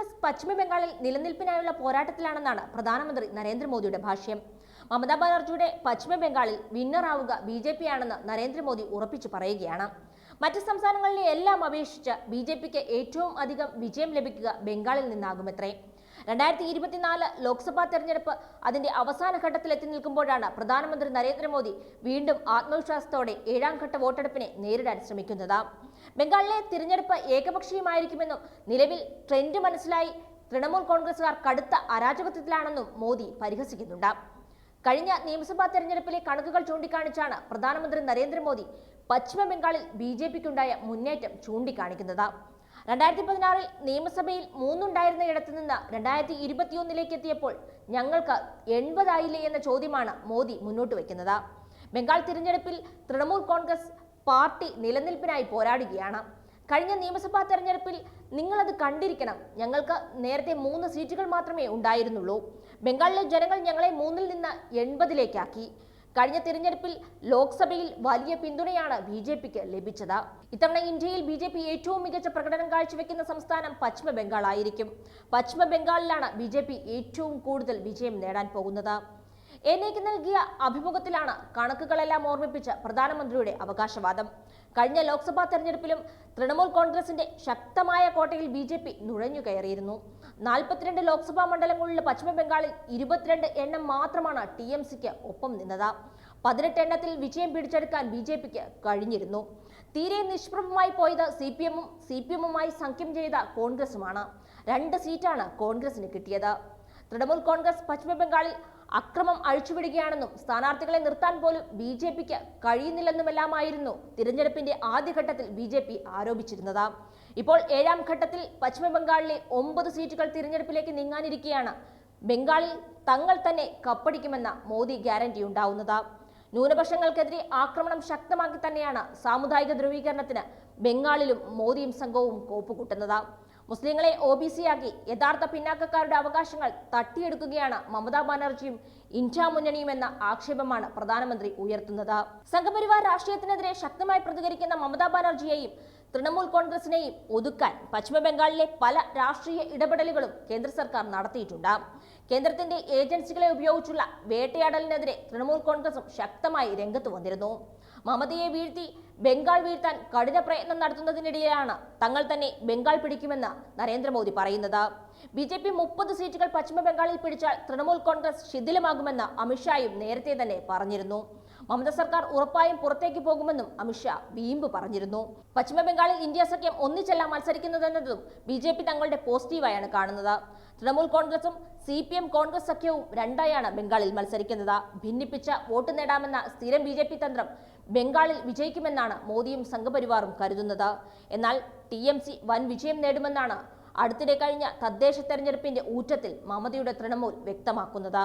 കോൺഗ്രസ് പശ്ചിമ ബംഗാളിൽ നിലനിൽപ്പിനായുള്ള പോരാട്ടത്തിലാണെന്നാണ് പ്രധാനമന്ത്രി നരേന്ദ്രമോദിയുടെ ഭാഷ്യം. മമതാ ബാനർജിയുടെ പശ്ചിമ ബംഗാളിൽ വിന്നറാവുക ബി ജെ പി ആണെന്ന് നരേന്ദ്രമോദി ഉറപ്പിച്ചു പറയുകയാണ്. മറ്റ് സംസ്ഥാനങ്ങളിലെ എല്ലാം അപേക്ഷിച്ച് ബി ജെ പിക്ക് ഏറ്റവും അധികം വിജയം ലഭിക്കുക ബംഗാളിൽ നിന്നാകുമത്രേ. രണ്ടായിരത്തി ഇരുപത്തിനാല് ലോക്സഭാ തെരഞ്ഞെടുപ്പ് അതിന്റെ അവസാന ഘട്ടത്തിൽ എത്തി നിൽക്കുമ്പോഴാണ് പ്രധാനമന്ത്രി നരേന്ദ്രമോദി വീണ്ടും ആത്മവിശ്വാസത്തോടെ ഏഴാം ഘട്ട വോട്ടെടുപ്പിനെ നേരിടാൻ ശ്രമിക്കുന്നത്. ബംഗാളിലെ തിരഞ്ഞെടുപ്പ് ഏകപക്ഷീയമായിരിക്കുമെന്നും നിലവിൽ ട്രെൻഡ് മനസ്സിലായി തൃണമൂൽ കോൺഗ്രസുകാർ കടുത്ത അരാജകത്വത്തിലാണെന്നും മോദി പരിഹസിക്കുന്നുണ്ട്. കഴിഞ്ഞ നിയമസഭാ തെരഞ്ഞെടുപ്പിലെ കണക്കുകൾ ചൂണ്ടിക്കാണിച്ചാണ് പ്രധാനമന്ത്രി നരേന്ദ്രമോദി പശ്ചിമ ബംഗാളിൽ ബി ജെ പിക്കുണ്ടായ മുന്നേറ്റം ചൂണ്ടിക്കാണിക്കുന്നത്. രണ്ടായിരത്തി പതിനാറിൽ നിയമസഭയിൽ മൂന്നുണ്ടായിരുന്ന ഇടത്തു നിന്ന് രണ്ടായിരത്തി ഇരുപത്തിയൊന്നിലേക്ക് എത്തിയപ്പോൾ ഞങ്ങൾക്ക് എൺപതായില്ലേ എന്ന ചോദ്യമാണ് മോദി മുന്നോട്ട് വയ്ക്കുന്നത് ബംഗാൾ തിരഞ്ഞെടുപ്പിൽ തൃണമൂൽ കോൺഗ്രസ് പാർട്ടി നിലനിൽപ്പിനായി പോരാടുകയാണ്. കഴിഞ്ഞ നിയമസഭാ തെരഞ്ഞെടുപ്പിൽ നിങ്ങളത് കണ്ടിരിക്കണം. ഞങ്ങൾക്ക് നേരത്തെ മൂന്ന് സീറ്റുകൾ മാത്രമേ ഉണ്ടായിരുന്നുള്ളൂ. ബംഗാളിലെ ജനങ്ങൾ ഞങ്ങളെ മൂന്നിൽ നിന്ന് എൺപതിലേക്കാക്കി. കഴിഞ്ഞ തിരഞ്ഞെടുപ്പിൽ ലോക്സഭയിൽ വലിയ പിന്തുണയാണ് ബി ജെ പിക്ക് ലഭിച്ചത്. ഇത്തവണ ഇന്ത്യയിൽ ബി ജെ പി ഏറ്റവും മികച്ച പ്രകടനം കാഴ്ചവെക്കുന്ന സംസ്ഥാനം പശ്ചിമ ബംഗാൾ ആയിരിക്കും പശ്ചിമ ബംഗാളിലാണ് ബി ജെ പി ഏറ്റവും കൂടുതൽ വിജയം നേടാൻ പോകുന്നത്. എന്നേക്ക് നൽകിയ അഭിമുഖത്തിലാണ് കണക്കുകളെല്ലാം ഓർമ്മിപ്പിച്ച പ്രധാനമന്ത്രിയുടെ അവകാശവാദം. കഴിഞ്ഞ ലോക്സഭാ തെരഞ്ഞെടുപ്പിലും തൃണമൂൽ കോൺഗ്രസിന്റെ ശക്തമായ കോട്ടയിൽ ബി ജെ പി നുഴഞ്ഞു കയറിയിരുന്നു. നാൽപ്പത്തിരണ്ട് ലോക്സഭാ മണ്ഡലങ്ങളിലെ പശ്ചിമ ബംഗാളിൽ ഇരുപത്തിരണ്ട് എണ്ണം മാത്രമാണ് ടി എം സിക്ക് ഒപ്പം നിന്നത്. പതിനെട്ട് എണ്ണത്തിൽ വിജയം പിടിച്ചെടുക്കാൻ ബി ജെ പിക്ക് കഴിഞ്ഞിരുന്നു. തീരെ നിഷ്പ്രഭമായി പോയത് സി പി എമ്മും സി പി എമ്മുമായി സഖ്യം ചെയ്ത കോൺഗ്രസുമാണ്. രണ്ട് സീറ്റാണ് കോൺഗ്രസിന് കിട്ടിയത്. തൃണമൂൽ കോൺഗ്രസ് പശ്ചിമ ബംഗാളിൽ അക്രമം അഴിച്ചുവിടുകയാണെന്നും സ്ഥാനാർത്ഥികളെ നിർത്താൻ പോലും ബി ജെ പിക്ക് കഴിയുന്നില്ലെന്നുമെല്ലാമായിരുന്നു തിരഞ്ഞെടുപ്പിന്റെ ആദ്യഘട്ടത്തിൽ ബി ജെ പി ആരോപിച്ചിരുന്നത്. ഇപ്പോൾ ഏഴാം ഘട്ടത്തിൽ പശ്ചിമബംഗാളിലെ ഒമ്പത് സീറ്റുകൾ തിരഞ്ഞെടുപ്പിലേക്ക് നീങ്ങാനിരിക്കെയാണ്. ബംഗാളിൽ തങ്ങൾ തന്നെ കപ്പടിക്കുമെന്ന മോദി ഗ്യാരണ്ടി ഉണ്ടാവുന്നത്. ന്യൂനപക്ഷങ്ങൾക്കെതിരെ ആക്രമണം ശക്തമാക്കി തന്നെയാണ് സാമുദായിക ധ്രുവീകരണത്തിന് ബംഗാളിലും മോദിയും സംഘവും കോപ്പുകൂട്ടുന്നത്. മുസ്ലിങ്ങളെ ഒ ബി സി ആക്കി യഥാർത്ഥ പിന്നാക്കക്കാരുടെ അവകാശങ്ങൾ തട്ടിയെടുക്കുകയാണ് മമതാ ബാനർജിയും ഇന്ത്യ മുന്നണിയും എന്ന ആക്ഷേപമാണ് പ്രധാനമന്ത്രി ഉയർത്തുന്നത്. സംഘപരിവാർ രാഷ്ട്രീയത്തിനെതിരെ ശക്തമായി പ്രതികരിക്കുന്ന മമതാ ബാനർജിയെയും തൃണമൂൽ കോൺഗ്രസിനെയും ഒതുക്കാൻ പശ്ചിമ ബംഗാളിലെ പല രാഷ്ട്രീയ ഇടപെടലുകളും കേന്ദ്ര സർക്കാർ നടത്തിയിട്ടുണ്ട്. കേന്ദ്രത്തിന്റെ ഏജൻസികളെ ഉപയോഗിച്ചുള്ള വേട്ടയാടലിനെതിരെ തൃണമൂൽ കോൺഗ്രസും ശക്തമായി രംഗത്ത് വന്നിരുന്നു. മമതയെ വീഴ്ത്തി ബംഗാൾ വീഴ്ത്താൻ കഠിന പ്രയത്നം നടത്തുന്നതിനിടെയാണ് തങ്ങൾ തന്നെ ബംഗാൾ പിടിക്കുമെന്ന് നരേന്ദ്രമോദി പറയുന്നത്. ബി ജെ പി മുപ്പത് സീറ്റുകൾ പശ്ചിമ ബംഗാളിൽ പിടിച്ചാൽ തൃണമൂൽ കോൺഗ്രസ് ശിഥിലമാകുമെന്ന് അമിത്ഷായും നേരത്തെ തന്നെ പറഞ്ഞിരുന്നു. മമത സർക്കാർ ഉറപ്പായും പുറത്തേക്ക് പോകുമെന്നും അമിത്ഷാ വീമ്പ് പറഞ്ഞിരുന്നു. പശ്ചിമ ബംഗാളിൽ ഇന്ത്യ സഖ്യം ഒന്നിച്ചല്ല മത്സരിക്കുന്നതെന്നതും ബി ജെ പി തങ്ങളുടെ പോസിറ്റീവായാണ് കാണുന്നത്. തൃണമൂൽ കോൺഗ്രസും സി പി എം കോൺഗ്രസ് സഖ്യവും രണ്ടായാണ് ബംഗാളിൽ മത്സരിക്കുന്നത്. ഭിന്നിപ്പിച്ച വോട്ട് നേടാമെന്ന സ്ഥിരം ബി ജെ പി തന്ത്രം ബംഗാളിൽ വിജയിക്കുമെന്നാണ് മോദിയും സംഘപരിവാറും കരുതുന്നത്. എന്നാൽ ടി എം സി വൻ വിജയം നേടുമെന്നാണ് അടുത്തിടെ കഴിഞ്ഞ തദ്ദേശ തെരഞ്ഞെടുപ്പിന്റെ ഊറ്റത്തിൽ മമതയുടെ തൃണമൂൽ വ്യക്തമാക്കുന്നത്.